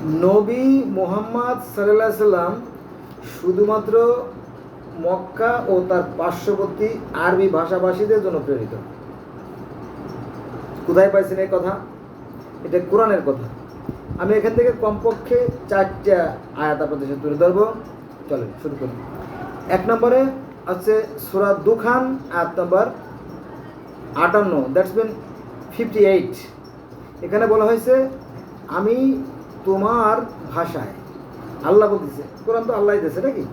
নবী মোহাম্মদ সাল্লাহ সাল্লাম শুধুমাত্র মক্কা ও তার পার্শ্ববর্তী আরবি ভাষাভাষীদের জন্য প্রেরিত। কোথায় পাইছেন এই কথা? এটা কোরআনের কথা। আমি এখান থেকে কমপক্ষে চারটা আয়াত আপনাদের সাথে তুলে ধরবো। চলেন, শুরু করি। এক নম্বরে আছে সুরা দুখান, আয়াত নম্বর আটান্ন। That's been fifty eight. এখানে বলা হয়েছে, আমি তোমার ভাষায়। আল্লাহ বলতেছে, কোরআন তো আল্লাহ দিয়েছে নাকি?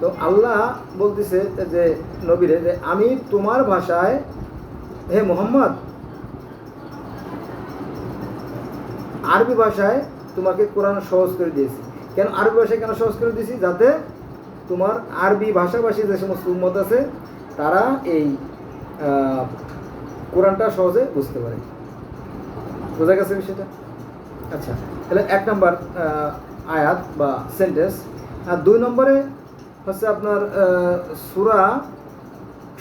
তো আল্লাহ বলতেছে যে, নবীরে, যে আমি তোমার ভাষায়, হে মোহাম্মদ, আরবি ভাষায় তোমাকে কোরআন সহজ করে দিয়েছি। কেন আরবি ভাষায় কেন সহজ করে দিয়েছি? যাতে তোমার আরবি ভাষাভাষী যে সমস্ত উন্মত আছে, তারা এই কোরআনটা সহজে বুঝতে পারে। বোঝা গেছে বিষয়টা? আচ্ছা। তাহলে এক নম্বর আয়াত বা সেন্টেন্স আর দুই নম্বরে হচ্ছে আপনার সুরা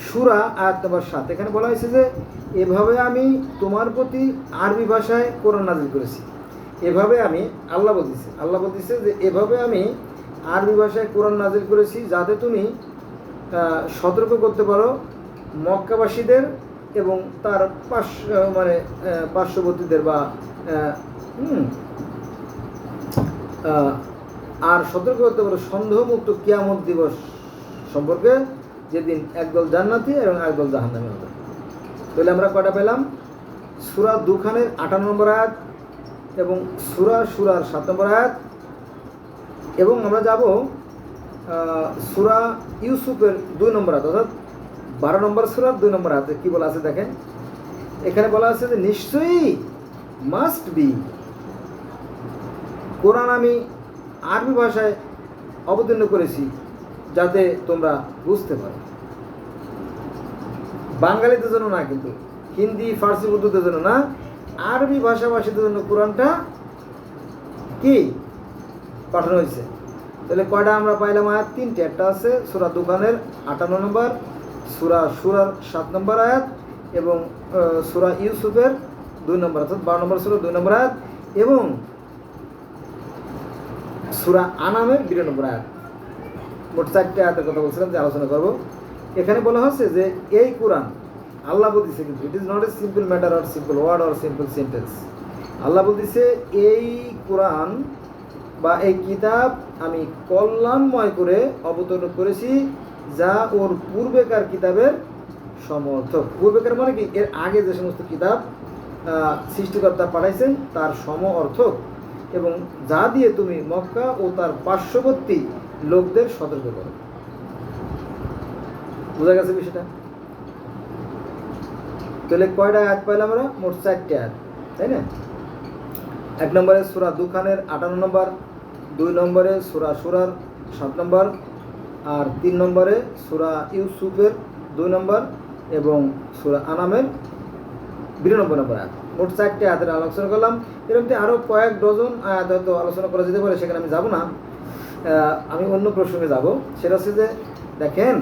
সুরা আয়াত নম্বর সাত। এখানে বলা হয়েছে যে, এভাবে আমি তোমার প্রতি আরবি ভাষায় কোরআন নাজিল করেছি। এভাবে আমি আল্লাহ বলতেছি। আল্লাহ বলতেছে যে, এভাবে আমি আরবি ভাষায় কোরআন নাজিল করেছি যাতে তুমি সতর্ক করতে পারো মক্কাবাসীদের এবং তার পার্শ্ব মানে পার্শ্ববর্তীদের বা আর সতর্ক করতে পারো সন্দেহমুক্ত কিয়ামত দিবস সম্পর্কে যেদিন একদল জান্নাতি এবং একদল জাহান্নামী হবে। তাহলে আমরা কটা পেলাম? সুরা দুখানের আঠান্ন নম্বর আয়াত এবং সুরা সুরার সাত নম্বর আয়াত। এবং আমরা যাব সুরা ইউসুফের দুই নম্বর আয়াত, অর্থাৎ বারো নম্বর সুরার দুই নম্বর আয়াতে কি বলা আছে দেখেন? এখানে বলা আছে যে নিশ্চয়ই মাস্ট বি কোরআন আমি আরবি ভাষায় অবতীর্ণ করেছি যাতে তোমরা বুঝতে পারো। বাঙালিদের জন্য না কিন্তু, হিন্দি, ফার্সি, উর্দুদের জন্য না, আরবি ভাষাভাষীদের জন্য কোরআনটা কি পাঠানো হয়েছে? তাহলে কয়টা আমরা পাইলাম আয়াত? তিনটে, একটা আছে, সুরা দোকানের আটান্ন নম্বর, সুরা সুরার সাত নম্বর আয়াত এবং সুরা ইউসুফের দুই নম্বর অর্থাৎ বারো নম্বর সুরা, দুই নম্বর আয়াত এবং সুরা আনামের বিরানব্বই আয়াত। মোট চারটে আয়াতের কথা বলছিলাম, যে আলোচনা করব। এখানে বলা হচ্ছে যে এই কোরআন আল্লাহ বলতেছে কিন্তু it is not a simple matter or simple word or simple sentence আল্লাহ বলতেছে, এই কোরআন বা এই কিতাব আমি কল্যাণময় করে অবতরণ করেছি, যা ওর পূর্বেকার কিতাবের সমর্থক। পূর্বেকার মানে কি? এর আগে যে সমস্ত কিতাব সৃষ্টিকর্তা পাঠাইছেন, তার সম অর্থক। এবং যা দিয়ে তুমি মক্কা ও তার পার্শ্ববর্তী লোকদের সতর্ক করো। বোঝা গেছে বিষয়টা? তাহলে কয়টা আয়াত পাইলাম আমরা? মোট চারটে আয়াত, তাই না? এক নম্বরে সুরা দুখানের আটান্ন নম্বর, দুই নম্বরে সুরা সুরার সাত নম্বর, আর তিন নম্বরে সুরা ইউসুফের দুই নম্বর এবং সুরা আনামের বিরানব্বই নম্বর আয়াত। মোট চারটে আয়াতের আলোচনা করলাম। এরকম আরও কয়েক ডজন আয়াত হয়তো আলোচনা করা যেতে পারে, সেখানে আমি যাব না। আমি অন্য প্রসঙ্গে যাব। সেটা হচ্ছে যে, দেখেন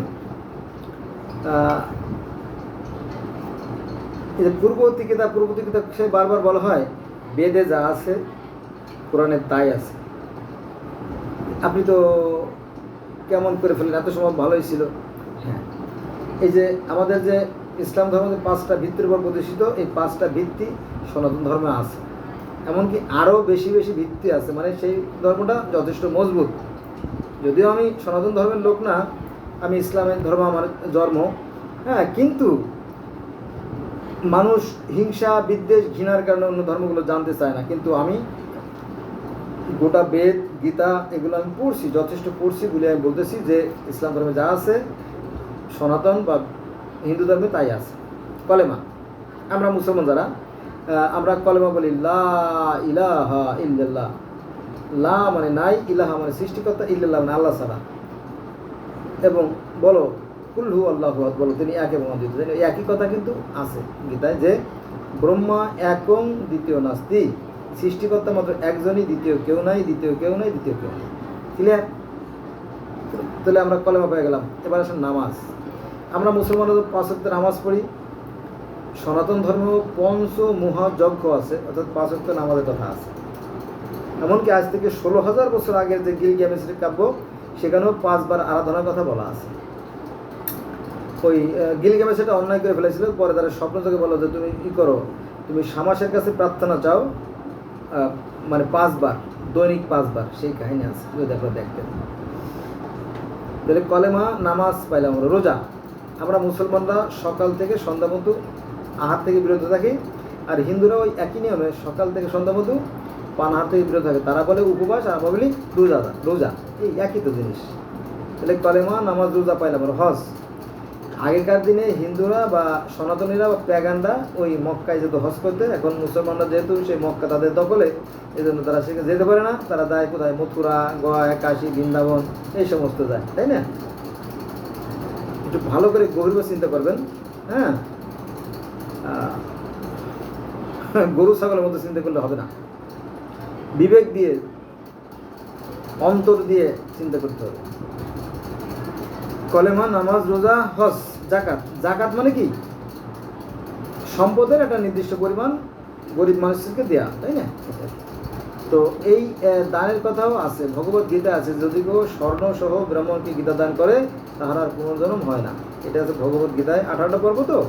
এই যে পূর্ববর্তী কিতাব পূর্ববর্তী কিতাব সে বারবার বলা হয়, বেদে যা আছে, কোরআনে তাই আছে। আপনি তো কেমন করে ফেললেন? এত সময় ভালোই ছিল। হ্যাঁ। এই যে আমাদের যে ইসলাম ধর্মের পাঁচটা ভিত্তির উপর প্রতিষ্ঠিত, এই পাঁচটা ভিত্তি সনাতন ধর্মে আছে। এমনকি আরও বেশি বেশি ভিত্তি আছে মানে সেই ধর্মটা যথেষ্ট মজবুত। যদিও আমি সনাতন ধর্মের লোক না, আমি ইসলামের ধর্ম আমার জন্ম হ্যাঁ কিন্তু মানুষ হিংসা, বিদ্বেষ, ঘৃণার কারণে অন্য ধর্মগুলো জানতে চায় না। কিন্তু আমি গোটা বেদ, গীতা এগুলো আমি পড়ছি, যথেষ্ট পড়ছি বলে আমি বলতেছি যে ইসলাম ধর্মে যা আছে, সনাতন বা হিন্দু ধর্মে তাই আছে। কলেমা। আমরা মুসলমান যারা আমরা কলেমা বলি, লা ইলাহা ইল্লাল্লাহ। লা মানে নাই, ইলাহা মানে সৃষ্টিকর্তা, ইল্লাল্লাহ মানে আল্লাহ সারা এবং বলো কুল্লু আল্লাহ বলো, তিনি এক এবং একই কথা কিন্তু আছে গীতায় যে ব্রহ্মা একং দ্বিতীয় নাস্তি। সৃষ্টিকর্তা মাত্র একজনই, দ্বিতীয় কেউ নাই, দ্বিতীয় কেউ নাই, দ্বিতীয় কেউ নাই। ক্লিয়ার তাহলে আমরা কলেমা পেয়ে গেলাম। এবার আসেন নামাজ। আমরা মুসলমানরা পাঁচ নামাজ পড়ি। সনাতন ধর্ম পঞ্চ মহাযজ্ঞ আছে, অর্থাৎ পাঁচ নামাজের কথা আছে। এমনকি আজ থেকে ষোলো হাজার বছর আগের যে গিল গিলগ্যামেসের কাব্য, সেখানেও পাঁচবার আরাধনার কথা বলা আছে। ওই গিলগ্যামেস এটা অন্যায় করে ফেলেছিল, পরে তারা স্বপ্ন থেকে বলো যে তুমি কি করো, তুমি সামাসের কাছে প্রার্থনা চাও মানে পাঁচবার, দৈনিক পাঁচবার, সেই কাহিনী আছে, যদি আপনারা দেখতেন। তাহলে কলেমা, নামাজ পাইলাম রোজা। আমরা মুসলমানরা সকাল থেকে সন্ধ্যা মতো আহার থেকে বিরত থাকি, আর হিন্দুরা ওই একই নিয়মে সকাল থেকে সন্ধ্যা মতো পান হাত থেকে বিরত থাকে। তারা বলে উপবাস আর আমরা বলি রোজা রোজা। এই একই তো জিনিস। তাহলে কলেমা, নামাজ, রোজা পাইলাম হজ। আগেকার দিনে হিন্দুরা বা সনাতনীরা বা প্যাগানরা ওই মক্কায় যেত হজ করতে, এখন মুসলমানরা যেহেতু সেই মক্কা তাদের দখলে, এই জন্য তারা সেখানে যেতে পারে না। তারা যায় কোথায়? মথুরা, গোয়া, কাশী, বৃন্দাবন, এই সমস্ত যায়, তাই না? একটু ভালো করে গভীরভাবে চিন্তা করবেন হ্যাঁ? গরু, ছাগলের মতো চিন্তা করলে হবে না। বিবেক দিয়ে, অন্তর দিয়ে চিন্তা করতে হবে। কলেমা, নামাজ, রোজা, হজ জাকাত জাকাত মানে কি? সম্পদের একটা নির্দিষ্ট পরিমাণ গরিব মানুষকে দেয়া, তাই না? তো এই দানের কথাও আছে ভগবত গীতা আছে, যদি কেউ স্বর্ণ সহ ব্রাহ্মণকে গীতা দান করে তাহার আর পুনর্জন্ম হয় না। এটা আছে ভগবত গীতায় আঠারোটা পর্ব তো?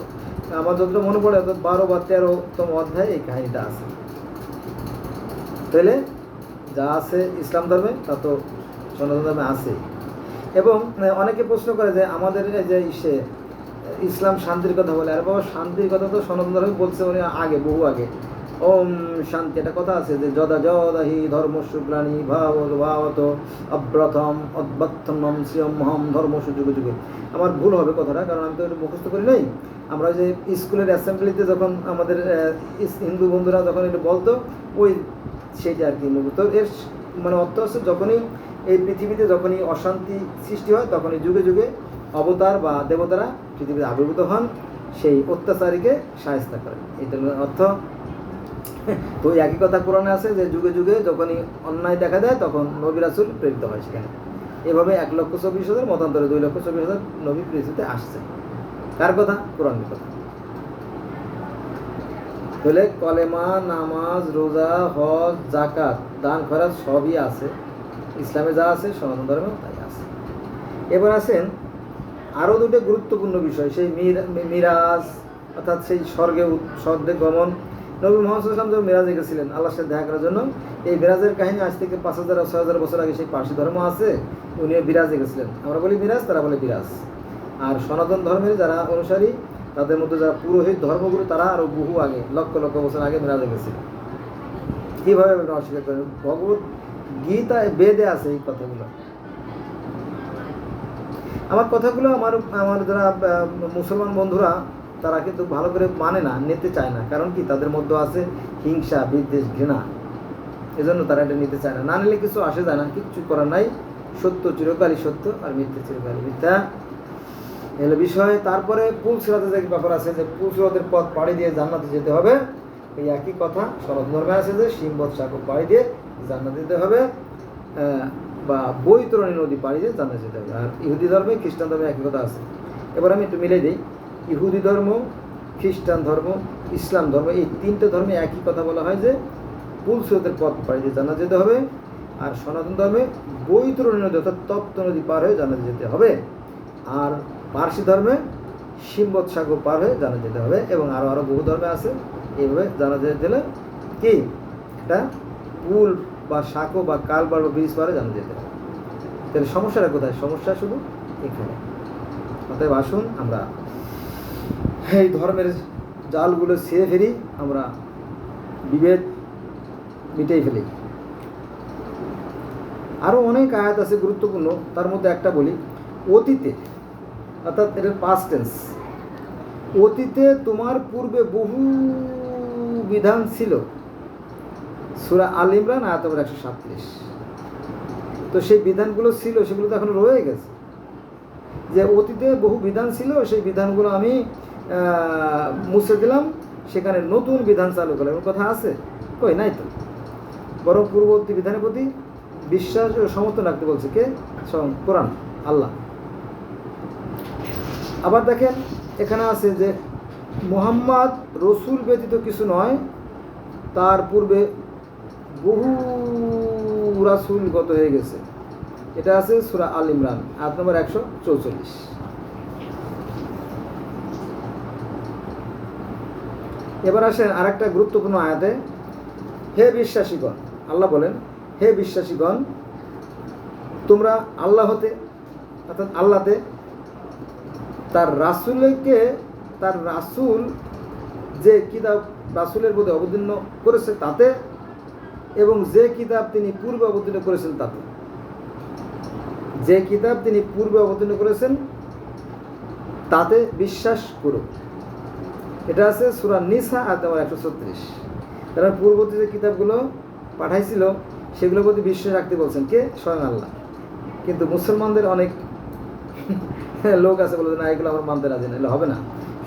আমার যতটা মনে পড়ে, অর্থাৎ বারো বা তেরোতম অধ্যায়ে এই কাহিনীটা আছে। তাহলে যা আছে ইসলাম ধর্মে, তা তো সনাতন ধর্মে আছে। এবং অনেকে প্রশ্ন করে যে আমাদের যে ইসে, ইসলাম শান্তির কথা বলে, আর বাবা, শান্তির কথা তো সনাতন ধর্মে বলছে উনি আগে, বহু আগে। ওম শান্তি। একটা কথা আছে যে যদা যদাহি ধর্ম শুক্লানি ভাবত অব্রতম অদ্বত্তম শ্রিয়মহম ধর্ম যুগে যুগে। আমার ভুল হবে কথাটা, কারণ আমি তো এটা মুখস্থ করি নাই। আমরা যে স্কুলের অ্যাসেম্বলিতে যখন আমাদের হিন্দু বন্ধুরা যখন এটা বলতো, ওই সেইটা আর কি মুখস্থ। এর মানে অর্থ হচ্ছে যখনই এই পৃথিবীতে যখনই অশান্তি সৃষ্টি হয়, তখনই যুগে যুগে অবতার বা দেবতারা পৃথিবীতে আবির্ভূত হন, সেই অত্যাচারীকে সাহায্য করেন। এটার অর্থ তো একই কথা কোরআনে আছে যে যুগে যুগে যখনই অন্যায় দেখা দেয়, তখন নবী রাসুল প্রেরিত হয় সেখানে। এভাবে এক লক্ষ চব্বিশ হাজার, মতান্তরে দুই লক্ষ চব্বিশ হাজার নবী পৃথিবীতে আসছে। কার কথা? কোরআনের কথা। তাহলে কলেমা, নামাজ, রোজা, হজ জাকাত দান, খরাজ সবই আছে। ইসলামে যা আছে, সনাতন ধর্মেও তাই আছে। এবার আছেন আরও দুটো গুরুত্বপূর্ণ বিষয়, সেই মিরাজ, অর্থাৎ সেই স্বর্গে স্বর্গে গমন নবী মোহাম্মদ যখন মিরাজে গেছিলেন, আল্লাহর সাথে দেখা করার জন্য, এই বিরাজের কাহিনী আজ থেকে পাঁচ হাজার ছয় হাজার বছর আগে সেই পার্সি ধর্ম আছে, উনিও বিরাজে গেছিলেন। আমরা বলি বিরাজ তারা বলে বিরাজ। আর সনাতন ধর্মের যারা অনুসারী, তাদের মধ্যে যারা পুরোহিত ধর্মগুরু, তারা আরও বহু আগে, লক্ষ লক্ষ বছর আগে মিরাজে গেছিল কীভাবে অস্বীকার করেন? ভগবত গীতায় বেদে আছে এই কথাগুলো। আমার কথাগুলো আমার আমার যারা মুসলমান বন্ধুরা তারা কিন্তু ভালো করে মানে না, নিতে চায় না। কারণ কি? তাদের মধ্যে আছে হিংসা, বিদ্বেষ, ঘৃণা। এজন্য তারা এটা নিতে চায় না। না নিলে কিছু আসে যায় না, কিচ্ছু করার নাই। সত্য চিরকালই সত্য আর মিথ্যে চিরকালই মিথ্যা। এলো বিষয়। তারপরে পুল সিরাতের যে ব্যাপার আছে যে পুল পথ পাড়ি দিয়ে জান্নাতে যেতে হবে। এই একই কথা সনাতন ধর্মে আছে যে সিংবত সাগর পাড়ি দিয়ে জান্নাতে যেতে হবে। বা বৈতরণী নদী পাড়ি দিয়ে জান্নাতে যেতে হবে। আর ইহুদি ধর্মে, খ্রিস্টান ধর্মে একই কথা আছে। এবার আমি একটু মিলে দিই। ইহুদি ধর্ম, খ্রিস্টান ধর্ম, ইসলাম ধর্ম, এই তিনটে ধর্মে একই কথা বলা হয় যে পুল সিরাতের পথ পাড়ি দিয়ে জানা যেতে হবে আর সনাতন ধর্মে বৈতরণী নদী অর্থাৎ তপ্ত নদী পার হয়ে জানা যেতে হবে। আর পার্সি ধর্মে সিম্বত সাগর পার হয়ে জানা যেতে হবে এবং আরও আরও বহু ধর্মে আছে। এইভাবে জানা যেতে গেলে কি? একটা পুল বা সাঁকো বা কালবার বা ব্রিজ পারে জানা যেতে হবে। তাহলে সমস্যাটা কোথায়? সমস্যা শুধু এখানে। অতএব আসুন আমরা এই ধর্মের জালগুলো ছেড়ে ফেলি, আমরা বিভেদ মিটেই ফেলি। আরও অনেক আয়াত আছে গুরুত্বপূর্ণ, তার মধ্যে একটা বলি, অতীতে অর্থাৎ এটার পাস্ট টেন্স অতীতে তোমার পূর্বে বহু বিধান ছিল। সুরা আল ইমরান, আয়াত নম্বর একশো সাতত্রিশ। তো সেই বিধানগুলো ছিল, সেগুলো তো এখন রয়ে গেছে। যে অতীতে বহু বিধান ছিল, সেই বিধানগুলো আমি মুছে দিলাম, সেখানে নতুন বিধান চালু করলাম। কথা আছে? কই, নাই তো। বরং পূর্ববর্তী বিধানের প্রতি বিশ্বাস ও সমর্থন রাখতে বলছে কে? কোরআন, আল্লাহ। আবার দেখেন, এখানে আছে যে মোহাম্মদ রসুল ব্যতীত কিছু নয়, তার পূর্বে বহু উরাসুলগত হয়ে গেছে। এটা আছে সুরা আল ইমরান, আয়াত নম্বর একশো চৌচল্লিশ। এবার আসেন আরেকটা গুরুত্বপূর্ণ আয়াতে। হে বিশ্বাসীগণ, আল্লাহ বলেন, হে বিশ্বাসীগণ, তোমরা আল্লাহ হতে অর্থাৎ আল্লাহতে, তার রাসুলকে, তার রাসুল যে কিতাব রাসুলের প্রতি অবতীর্ণ করেছে তাতে, এবং যে কিতাব তিনি পূর্বে অবতীর্ণ করেছেন তাতে। যে কিতাব তিনি পূর্বে অবতীর্ণ করেছেন, তাতে বিশ্বাস করুক এটা আছে সুরা নিসা, আর তোমার একশো ছত্রিশ। তারা পূর্ববর্তী যে কিতাবগুলো পাঠাইছিল, সেগুলোর প্রতি বিশ্বাস রাখতে বলছেন কে? স্বয়ং আল্লাহ। কিন্তু মুসলমানদের অনেক লোক আছে বলে না, এগুলো আমার মানতে রাজি না। এগুলো হবে না।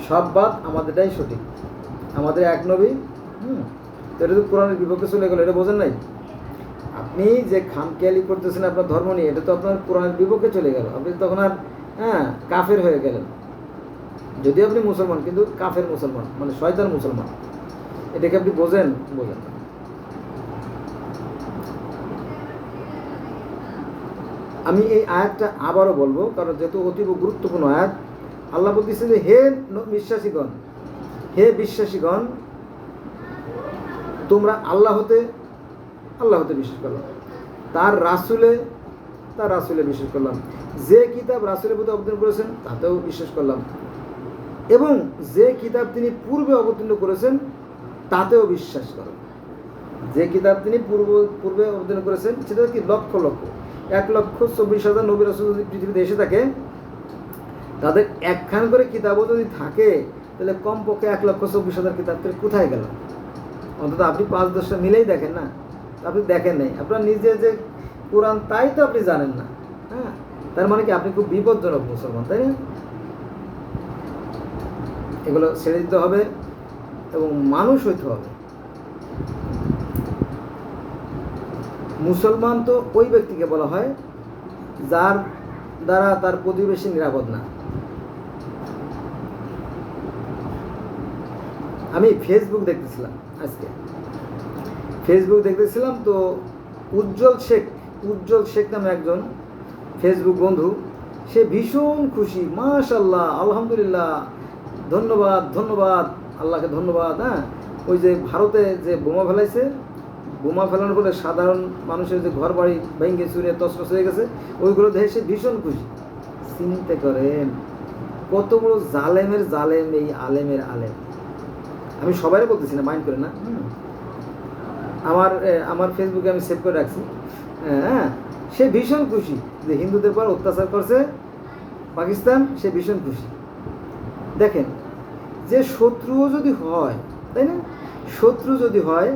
সব বাদ আমাদেরটাই সঠিক। আমাদের এক নবী, হুম, তো এটা তো কোরআনের বিপক্ষে চলে গেলো, এটা বোঝেন নাই? আপনি যে খামখেয়ালি করতেছেন আপনার ধর্ম নিয়ে, এটা তো আপনার কোরআনের বিপক্ষে চলে গেল। আপনি তখন আর হ্যাঁ কাফের হয়ে গেলেন। যদিও আপনি মুসলমান, কিন্তু কাফের মুসলমান মানে শয়তান মুসলমান। এটাকে আপনি বোঝেন? বোঝেন। আমি এই আয়াতটা আবারও বলব, কারণ যেহেতু অতীব গুরুত্বপূর্ণ আয়াত, আল্লাহ বলতেছে যে, হে বিশ্বাসীগণ হে বিশ্বাসীগণ, তোমরা আল্লাহ হতে আল্লাহ হতে বিশ্বাস করলাম তার রাসুলে তার রাসুলে বিশ্বাস করলাম। যে কিতাব রাসুলের প্রতি অবদান করেছেন, তাতেও বিশ্বাস করলাম। এবং যে কিতাব তিনি পূর্বে অবতীর্ণ করেছেন, তাতেও বিশ্বাস করো যে কিতাব তিনি পূর্ব, পূর্বে অবতীর্ণ করেছেন, সেটা কি লক্ষ লক্ষ। এক লক্ষ চব্বিশ হাজার নবী রসুল যদি পৃথিবীতে এসে থাকে, তাদের একখান করে কিতাবও যদি থাকে, তাহলে কমপক্ষে এক লক্ষ চব্বিশ হাজার কিতাব তাহলে কোথায় গেল? অন্তত আপনি পাঁচ দশটা মিলেই দেখেন না? আপনি দেখেন নাই। আপনার নিজে যে কোরআন, তাই তো আপনি জানেন না। হ্যাঁ? তার মানে কি আপনি খুব বিপজ্জনক মুসলমান, তাই না? এগুলো ছেড়ে দিতে হবে এবং মানুষ হইতে হবে। মুসলমান তো ওই ব্যক্তিকে বলা হয় যার দ্বারা তার প্রতিবেশী নিরাপদ না। আমি ফেসবুক দেখতেছিলাম আজকে। ফেসবুক দেখতেছিলাম তো উজ্জ্বল শেখ উজ্জ্বল শেখ নামে একজন ফেসবুক বন্ধু, সে ভীষণ খুশি মাশাল্লাহ আলহামদুলিল্লাহ। ধন্যবাদ ধন্যবাদ, আল্লাহকে ধন্যবাদ হ্যাঁ? ওই যে ভারতে যে বোমা ফেলাইছে, বোমা ফেলানোর ফলে সাধারণ মানুষের যে ঘর বাড়ি ভেঙে চুরে তসরস হয়ে গেছে, ওইগুলো দেখে সে ভীষণ খুশি। চিন্তা করেন, কত বড় জালেমের জালেম এই আলেমের আলেম। আমি সবাই বলতেছি না, মাইন্ড করে না আমার আমার ফেসবুকে আমি সেভ করে রাখছি হ্যাঁ? সে ভীষণ খুশি যে হিন্দুদের পর অত্যাচার করছে, পাকিস্তান, সে ভীষণ খুশি। দেখেন, যে শত্রুও যদি হয়, তাই না? শত্রু যদি হয়,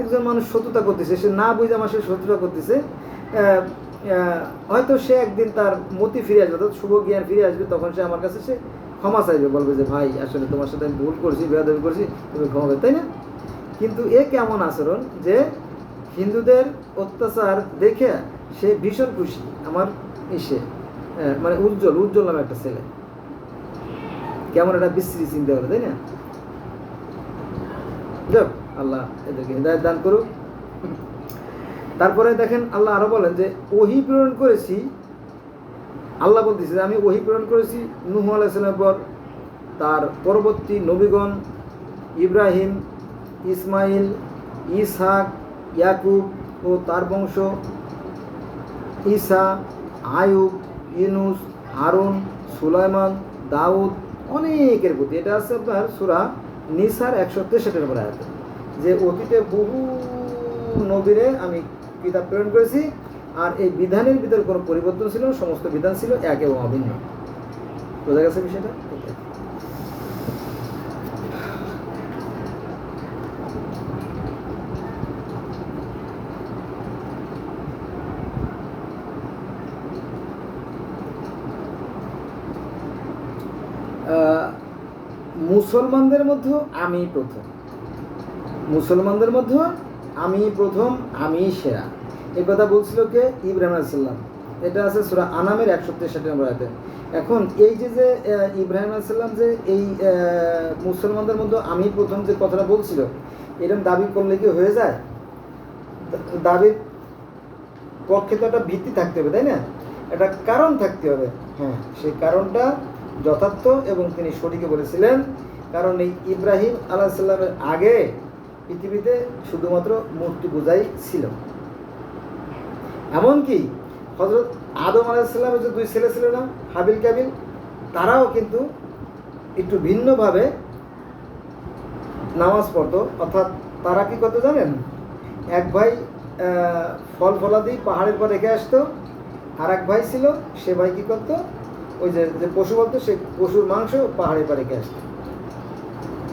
একজন মানুষ শত্রুতা করতেছে, সে না বুঝে আমার সে শত্রুতা করতেছে হয়তো সে একদিন তার মতি ফিরে আসবে, অর্থাৎ শুভ জ্ঞান ফিরে আসবে, তখন সে আমার কাছে সে ক্ষমা চাইবে, বলবে যে, ভাই, আসলে তোমার সাথে আমি ভুল করছি, বেয়াদবি করছি, তুমি ক্ষমা তাই না? কিন্তু এ কেমন আচরণ যে হিন্দুদের অত্যাচার দেখে সে ভীষণ খুশি, আমার ইসে মানে উজ্জ্বল উজ্জ্বল নামে একটা ছেলে। কেমন একটা বিশ্রী চিন্তা করে, তাই না? যাক, আল্লাহ এদেরকে হৃদায়ত দান করুক। তারপরে দেখেন আল্লাহ আরও বলেন যে, ওহি প্রেরণ করেছি, আল্লাহ বলতেছে যে, আমি ওহি প্রেরণ করেছি নুহ আলাইসালামের পর, তার পরবর্তী নবীগণ ইব্রাহিম, ইসমাইল, ইসহাক, ইয়াকুব ও তার বংশ, ঈসা আয়ুব ইউনুস, হারুন, সুলাইমান, দাউদ অনেকের প্রতি। এটা আছে আপনার সুরা নিসার একশো তেষট্টির নম্বর আয়াত। যে অতীতে বহু নবীরে আমি কিতাব প্রেরণ করেছি, আর এই বিধানের ভিতরে কোনো পরিবর্তন ছিল সমস্ত বিধান ছিল এক এবং অভিন্ন। বোঝা গেছে বিষয়টা? মুসলমানদের মধ্যে আমি প্রথম। মুসলমানদের মধ্যে আমি প্রথম আমি সেরা। এই কথা বলছিল কে? ইব্রাহিম আলাইসাল্লাম এটা আছে সুরা আনামের একশো তেষট্টি নম্বর আয়াতে। এখন এই যে যে ইব্রাহিম আলাইসাল্লাম যে এই মুসলমানদের মধ্যে আমি প্রথম যে কথাটা বলছিল এরকম দাবি করলে কি হয়ে যায়? দাবির পক্ষে তো একটা ভিত্তি থাকতে হবে, তাই না? একটা কারণ থাকতে হবে। হ্যাঁ সেই কারণটা যথার্থ এবং তিনি সঠিকে বলেছিলেন। কারণ এই ইব্রাহিম আলাহিসাল্লামের আগে পৃথিবীতে শুধুমাত্র মূর্তি পূজাই ছিল। এমনকি হজরত আদম আলাহিসাল্লামের যে দুই ছেলে ছিল না, হাবিল কাবিল, তারাও কিন্তু একটু ভিন্নভাবে নামাজ পড়তো। অর্থাৎ তারা কি করতো জানেন? এক ভাই ফল ফলাদি পাহাড়ের পর রেখে আসতো আর এক ভাই ছিল, সে ভাই কি করতো? ওই যে যে পশু বলতো, সে পশুর মাংস পাহাড়ের পর রেখে আসতো।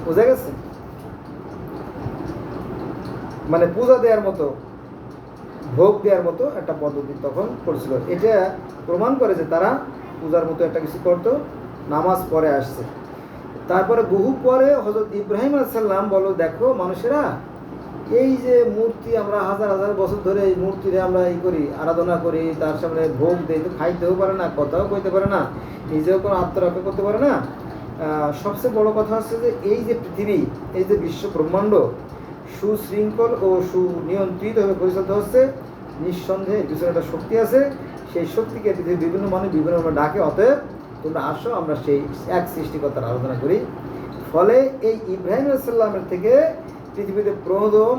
বোঝা গেছে? মানে পূজা দেওয়ার মতো, ভোগ দেওয়ার মতো একটা পদ্ধতি তখন করেছিল। এটা প্রমাণ করে যে তারা পূজার মতো একটা কিছু করতো, নামাজ পড়ে আসছে। তারপরে বহু পরে হজরত ইব্রাহিম আলাইসাল্লাম বলো দেখো মানুষেরা, এই যে মূর্তি আমরা হাজার হাজার বছর ধরে এই মূর্তিরে আমরা এই করি, আরাধনা করি, তার সামনে ভোগ দিই খাইতেও পারে না, কথাও কইতে পারে না, নিজেও কোনো আত্মরক্ষা করতে পারে না সবচেয়ে বড় কথা হচ্ছে যে এই যে পৃথিবী, এই যে বিশ্ব ব্রহ্মাণ্ড, সুশৃঙ্খল ও সুনিয়ন্ত্রিতভাবে পরিচালিত হচ্ছে, নিঃসন্দেহে পিছনে একটা শক্তি আছে। সেই শক্তিকে পৃথিবীর বিভিন্ন মানুষ বিভিন্নভাবে ডাকে, অতএব তোমরা আসো, আমরা সেই এক সৃষ্টিকর্তার আলোচনা করি। ফলে এই ইব্রাহিম সাল্লামের থেকে পৃথিবীতে প্রথম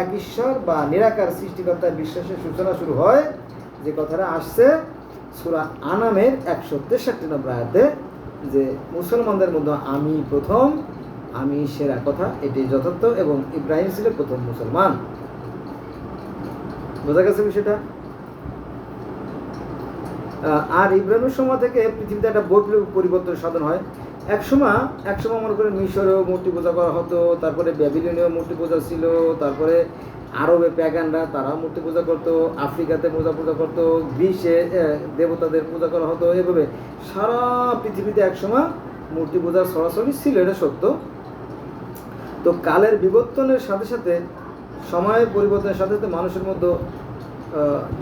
এক ঈশ্বর বা নিরাকার সৃষ্টিকর্তার বিশ্বাসের সূচনা শুরু হয়। যে কথাটা আসছে, সুরা আনামের একশো তেষট্টি নম্বর আয়াতে। যে মুসলমানদের মধ্যে আমি প্রথম, আমি সেরা কথা এটি যথার্থ এবং ইব্রাহিম ছিল প্রথম মুসলমান। বোঝা গেছে বিষয়টা? আর ইব্রাহিমের সময় থেকে পৃথিবীতে একটা বৈপ্লবিক পরিবর্তন সাধন হয়। একসময় একসময় মনে করেন মিশরেও মূর্তি পূজা করা হতো, তারপরে ব্যাবিলনীয় মূর্তি পূজা ছিল, তারপরে আরবে প্যাগানরা তারাও মূর্তি পূজা করতো, আফ্রিকাতে পূজা পূজা করতো গ্রিসে দেবতাদের পূজা করা হতো, এভাবে। সারা পৃথিবীতে একসময় মূর্তি পূজার সরাসরি ছিল, এটা সত্য। তো কালের বিবর্তনের সাথে সাথে, সময়ের পরিবর্তনের সাথে সাথে মানুষের মধ্যে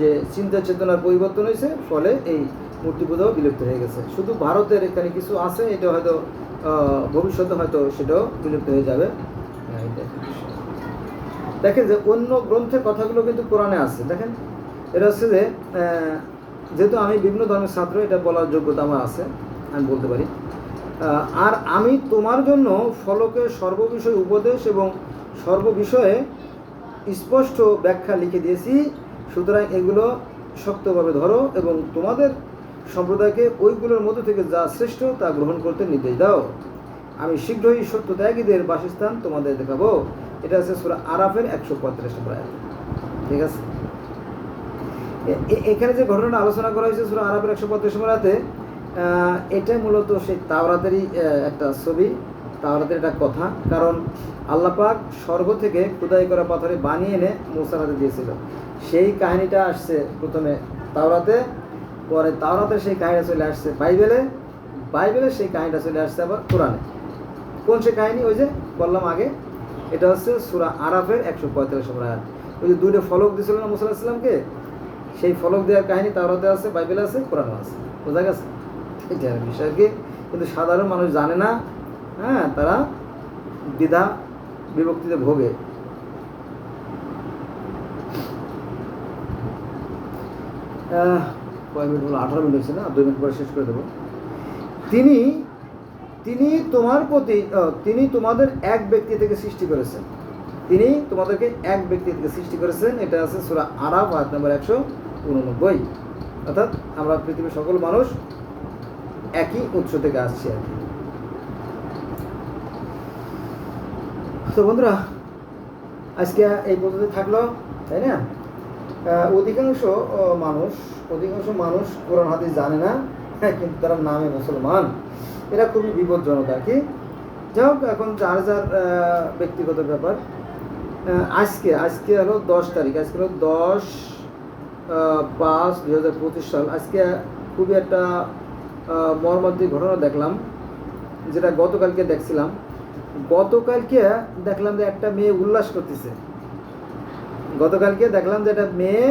যে চিন্তা চেতনার পরিবর্তন হয়েছে, ফলে এই মূর্তি পূজাও বিলুপ্ত হয়ে গেছে। শুধু ভারতের এখানে কিছু আছে, এটা হয়তো ভবিষ্যতে হয়তো সেটাও বিলুপ্ত হয়ে যাবে। দেখেন যে অন্য গ্রন্থের কথাগুলো কিন্তু কোরআনে আছে। দেখেন, এটা হচ্ছে যে যেহেতু আমি বিভিন্ন ধর্মের ছাত্র, এটা বলার যোগ্যতা আমার আছে, আমি বলতে পারি। আর আমি তোমার জন্য ফলকে সর্ববিষয় উপদেশ এবং সর্ববিষয়ে স্পষ্ট ব্যাখ্যা লিখে দিয়েছি। সুতরাং এগুলো শক্তভাবে ধরো এবং তোমাদের সম্প্রদায়কে ওইগুলোর মধ্যে থেকে যা শ্রেষ্ঠ তা গ্রহণ করতে নির্দেশ দাও। আমি শীঘ্রই সত্য ত্যাগীদের বাসস্থান তোমাদের দেখাবো। এটা আছে সুরা আরাফের একশো পঁয়ত্রিশ নম্বর আয়াত। ঠিক আছে? এখানে যে ঘটনাটা আলোচনা করা হয়েছে সুরা আরাফের একশো পঁয়ত্রিশ নম্বর আয়াতে আহ, এটা মূলত সেই তাওরাতেরই একটা ছবি তাওরাতের একটা কথা। কারণ আল্লাপাক স্বর্গ থেকে খুদাই করা পাথরে বানিয়ে এনে মুসার হাতে দিয়েছিল। সেই কাহিনীটা আসছে প্রথমে তাওরাতে পরে তাওরাতে সেই কাহিনীটা চলে আসছে বাইবেলে বাইবেলে সেই কাহিনীটা চলে আসছে আবার কোরআনে। কোন সে কাহিনী? ওই যে বললাম আগে এটা হচ্ছে সুরা আরাফের একশো পঁয়তাল্লিশ নম্বর আয়াত। ওই যে দুইটা ফলক দিয়েছিল না মুসাল্লাহ ইসলামকে সেই ফলক দেওয়ার কাহিনী তাওরাতে আছে, বাইবেলে আছে কোরআনে আছে। বোঝা গেছে? এটা বিষয় কি? কিন্তু সাধারণ মানুষ জানে না হ্যাঁ তারা দ্বিধা বিভক্তিতে ভোগে। কয় মিনিট হলো, আঠারো মিনিট হয়েছে না? দুই মিনিট পরে শেষ করে দেবো। তিনি তিনি তোমার প্রতি তিনি তোমাদের এক ব্যক্তি থেকে সৃষ্টি করেছেন। তিনি তোমাদেরকে এক ব্যক্তি থেকে সৃষ্টি করেছেন। এটা আছে সুরা আরাফ, আয়াত নম্বর একশো উননব্বই। অর্থাৎ আমরা পৃথিবীর সকল মানুষ একই উৎস থেকে আসছি আর কি। তো বন্ধুরা, আজকে এই পদ্ধতি থাকল, তাই না? অধিকাংশ মানুষ অধিকাংশ মানুষ কোরআন হাদিস জানে না, কিন্তু তারা নামে মুসলমান। এরা খুবই বিপজ্জনক আর কি। যাই হোক, এখন যার যার ব্যক্তিগত ব্যাপার। আজকে আজকে হলো দশ তারিখ, আজকে হলো দশ পাঁচ দুই হাজার পঁচিশ সাল। আজকে খুবই একটা মর্মান্তিক ঘটনা দেখলাম, যেটা গতকালকে দেখছিলাম। গতকালকে দেখলাম যে একটা মেয়ে উল্লাস করতেছে। গতকালকে দেখলাম যে একটা মেয়ে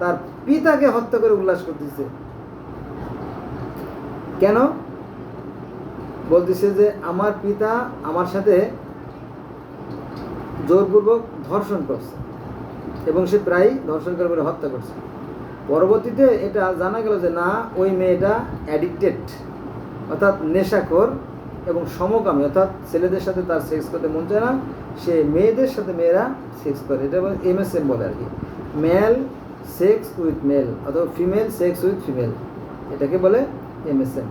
তার পিতাকে হত্যা করে উল্লাস করতেছে। কেন? বলতেছে যে, আমার পিতা আমার সাথে জোরপূর্বক ধর্ষণ করছে এবং সে প্রায় ধর্ষণ করে বলে হত্যা করছে। পরবর্তীতে এটা জানা গেল যে, না, ওই মেয়েটা অ্যাডিক্টেড অর্থাৎ নেশাখোর এবং সমকামী, অর্থাৎ ছেলেদের সাথে তার সেক্স করতে মন চায় না। সে মেয়েদের সাথে মেয়েরা সেক্স করে। এটা এমএসএম বলে আর কি মেল সেক্স উইথ মেল অথবা ফিমেল সেক্স উইথ ফিমেল এটাকে বলে এমএসএম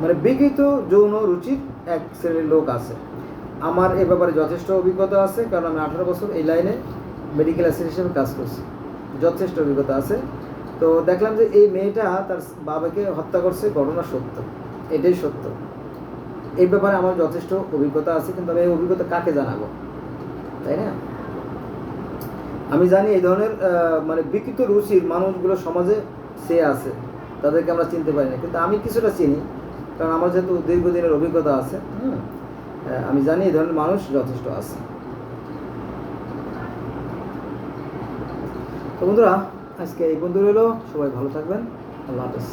মানে বিকৃত যৌন রুচির এক শ্রেণির লোক আছে। আমার এ ব্যাপারে যথেষ্ট অভিজ্ঞতা আছে, কারণ আমি আঠারো বছর এই লাইনে মেডিকেল হিসেবে কাজ করছি। যথেষ্ট অভিজ্ঞতা আছে। তো দেখলাম যে এই মেয়েটা তার বাবাকে হত্যা করছে, ঘটনা সত্য। এটাই সত্য। এই ব্যাপারে আমার যথেষ্ট অভিজ্ঞতা আছে, কিন্তু আমি এই অভিজ্ঞতা কাকে জানাব? তাই না? আমি জানি এই ধরনের মানে বিকৃত রুচির মানুষগুলো সমাজে সে আছে, তাদেরকে আমরা চিনতে পারি না। কিন্তু আমি কিছুটা চিনি। কারণ আমার যেহেতু দীর্ঘদিনের অভিজ্ঞতা আছে আমি জানি এই ধরনের মানুষ যথেষ্ট আছে। তো বন্ধুরা, আজকে এই বন্ধু রইল। সবাই ভালো থাকবেন। আল্লাহ হাফেজ।